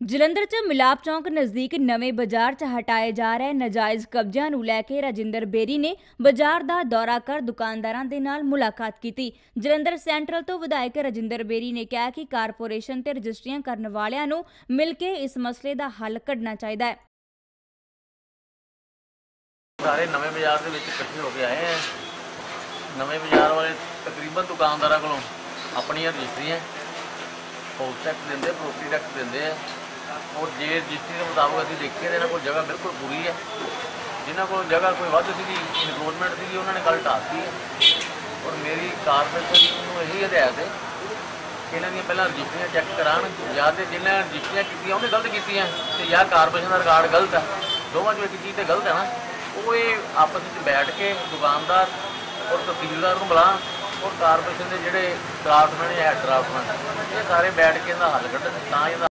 ਜਲੰਧਰ 'ਚ ਮਿਲਾਪ ਚੌਂਕ ਨਜ਼ਦੀਕ ਨਵੇਂ ਬਾਜ਼ਾਰ 'ਚ ਹਟਾਏ ਜਾ ਰਹੇ ਨਾਜਾਇਜ਼ ਕਬਜ਼ਿਆਂ ਨੂੰ ਲੈ ਕੇ ਰਾਜਿੰਦਰ ਬੇਰੀ ਨੇ ਬਾਜ਼ਾਰ ਦਾ ਦੌਰਾ ਕਰ ਦੁਕਾਨਦਾਰਾਂ ਦੇ ਨਾਲ ਮੁਲਾਕਾਤ ਕੀਤੀ। ਜਲੰਧਰ ਸੈਂਟਰਲ ਤੋਂ ਵਿਧਾਇਕ ਰਾਜਿੰਦਰ ਬੇਰੀ ਨੇ ਕਿਹਾ ਕਿ ਕਾਰਪੋਰੇਸ਼ਨ ਤੇ ਰਜਿਸਟਰੀਆਂ ਕਰਨ ਵਾਲਿਆਂ ਨੂੰ ਮਿਲ ਕੇ ਇਸ ਮਸਲੇ ਦਾ ਹੱਲ ਕੱਢਣਾ ਚਾਹੀਦਾ ਹੈ। ਸਾਰੇ ਨਵੇਂ ਬਾਜ਼ਾਰ ਦੇ ਵਿੱਚ ਇਕੱਠੇ ਹੋ ਕੇ ਆਏ ਆ। ਨਵੇਂ ਬਾਜ਼ਾਰ ਵਾਲੇ ਤਕਰੀਬਨ ਦੁਕਾਨਦਾਰਾਂ ਕੋਲੋਂ ਆਪਣੀਆਂ ਰਜਿਸਟਰੀਆਂ ਹਾਊਸ ਟੈਕਸ ਦਿੰਦੇ ਪ੍ਰੋਪਰਟੀ ਟੈਕਸ ਦਿੰਦੇ ਆ। ਔਰ ਜੇ ਰਜਿਸਟਰੀ ਦੇ ਮੁਤਾਬਕ ਅਸੀਂ ਦੇਖੀਏ ਤਾਂ ਇਹਨਾਂ ਕੋਲ ਜਗ੍ਹਾ ਬਿਲਕੁਲ ਪੂਰੀ ਹੈ। ਜਿਨ੍ਹਾਂ ਕੋਲ ਜਗ੍ਹਾ ਕੋਈ ਵੱਧ ਸੀਗੀ ਇਨਕਰੋਚਮੈਂਟ ਸੀਗੀ, ਉਹਨਾਂ ਨੇ ਕੱਲ ਢਾਤੀ ਹੈ। ਔਰ ਮੇਰੀ ਕਾਰਪੋਰੇਸ਼ਨ ਨੂੰ ਇਹੀ ਹਦਾਇਤ ਹੈ ਕਿ ਇਹਨਾਂ ਦੀਆਂ ਪਹਿਲਾਂ ਰਜਿਸਟਰੀਆਂ ਚੈੱਕ ਕਰਾਉਣ, ਜਾਂ ਤੇ ਜਿਨ੍ਹਾਂ ਰਜਿਸਟਰੀਆਂ ਕੀਤੀਆਂ ਉਹਨੇ ਗਲਤ ਕੀਤੀਆਂ, ਤੇ ਜਾਂ ਕਾਰਪੋਰੇਸ਼ਨ ਦਾ ਰਿਕਾਰਡ ਗਲਤ ਹੈ। ਦੋਵਾਂ ਚੋਂ ਇੱਕ ਚੀਜ਼ ਤੇ ਗਲਤ ਹੈ ਨਾ। ਉਹ ਇਹ ਆਪਸ ਵਿੱਚ ਬੈਠ ਕੇ ਦੁਕਾਨਦਾਰ ਔਰ ਤਹਿਸੀਲਦਾਰ ਨੂੰ ਬੁਲਾ ਔਰ ਕਾਰਪੋਰੇਸ਼ਨ ਦੇ ਜਿਹੜੇ ਡਰਾਫਟਮੈਨ ਜਾਂ ਹੈਡ ਡਰਾਫਟਮੈਨ ਇਹ ਸਾਰੇ ਬੈਠ ਕੇ ਇਹਦਾ ਹੱਲ ਕੱਢਣ, ਤਾਂ ਇਹਦਾ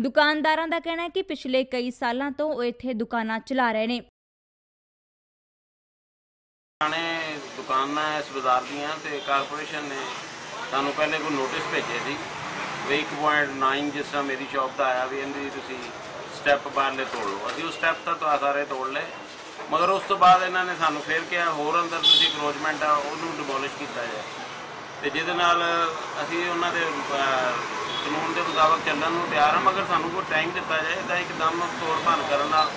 ਦੁਕਾਨਦਾਰਾਂ ਦਾ ਕਹਿਣਾ ਹੈ ਕਿ ਪਿਛਲੇ ਕਈ ਸਾਲਾਂ ਤੋਂ ਉਹ ਇੱਥੇ ਦੁਕਾਨਾਂ ਚਲਾ ਰਹੇ ਨੇ। ਨੇ ਦੁਕਾਨਾਂ ਇਸ ਬਾਜ਼ਾਰ ਦੀਆਂ ਤੇ ਕਾਰਪੋਰੇਸ਼ਨ ਨੇ ਸਾਨੂੰ ਪਹਿਲੇ ਕੋਈ ਨੋਟਿਸ ਭੇਜੇ ਸੀ ਵੀ 1.9 ਜਿਸ ਤਰ੍ਹਾਂ ਮੇਰੀ ਸ਼ਾਪ ਦਾ ਆਇਆ ਵੀ ਇਹਦੀ ਤੁਸੀਂ ਸਟੈਪ ਬਾਹਰਲੇ ਤੋੜ ਲਓ। ਅਸੀਂ ਉਹ ਸਟੈਪ ਤਾਂ ਤਾਂ ਸਾਰੇ ਤੋੜ ਲਏ। ਮਗਰ ਉਸ ਤੋਂ ਬਾਅਦ ਇਹਨਾਂ ਨੇ ਸਾਨੂੰ ਫੇਰ ਕਿਹਾ, ਹੋਰ ਅੰਦਰ ਤੁਸੀਂ ਕਰੋਚਮੈਂਟ ਆ, ਉਹਨੂੰ ਡਿਮੋਲਿਸ਼ ਕੀਤਾ ਜਾਏ। ਤੇ ਜਿਹਦੇ ਨਾਲ ਅਸੀਂ ਉਹਨਾਂ ਦੇ ਕਾਨੂੰਨ ਦੇ ਮੁਤਾਬਕ ਚੱਲਣ ਨੂੰ ਤਿਆਰ ਹਾਂ ਮਗਰ ਸਾਨੂੰ ਕੋਈ ਟਾਈਮ ਦਿੱਤਾ ਜਾਏ, ਤਾਂ ਇੱਕਦਮ ਤੋੜ ਭੰਨ ਕਰਨ ਨਾਲ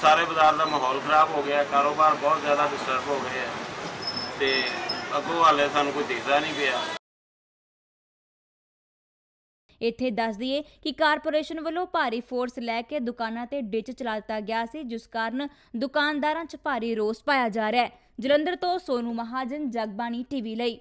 ਸਾਰੇ ਬਾਜ਼ਾਰ ਦਾ ਮਾਹੌਲ ਖਰਾਬ ਹੋ ਗਿਆ, ਕਾਰੋਬਾਰ ਬਹੁਤ ਜ਼ਿਆਦਾ ਡਿਸਟਰਬ ਹੋ ਗਏ ਤੇ ਅੱਗੋਂ ਹਾਲੇ ਸਾਨੂੰ ਕੋਈ ਦਿਖਦਾ ਨਹੀਂ ਪਿਆ। ਇੱਥੇ ਦੱਸ ਦਈਏ ਕਿ ਕਾਰਪੋਰੇਸ਼ਨ ਵੱਲੋਂ ਭਾਰੀ ਫੋਰਸ ਲੈ ਕੇ ਦੁਕਾਨਾਂ ਤੇ ਡਿਚ ਚਲਾ ਦਿੱਤਾ ਗਿਆ ਸੀ, ਜਿਸ ਕਾਰਨ ਦੁਕਾਨਦਾਰਾਂ 'ਚ ਭਾਰੀ ਰੋਸ ਪਾਇਆ ਜਾ ਰਿਹਾ ਹੈ। ਜਲੰਧਰ ਤੋਂ ਸੋਨੂ ਮਹਾਜਨ, ਜਗਬਾਣੀ ਟੀਵੀ ਲਈ।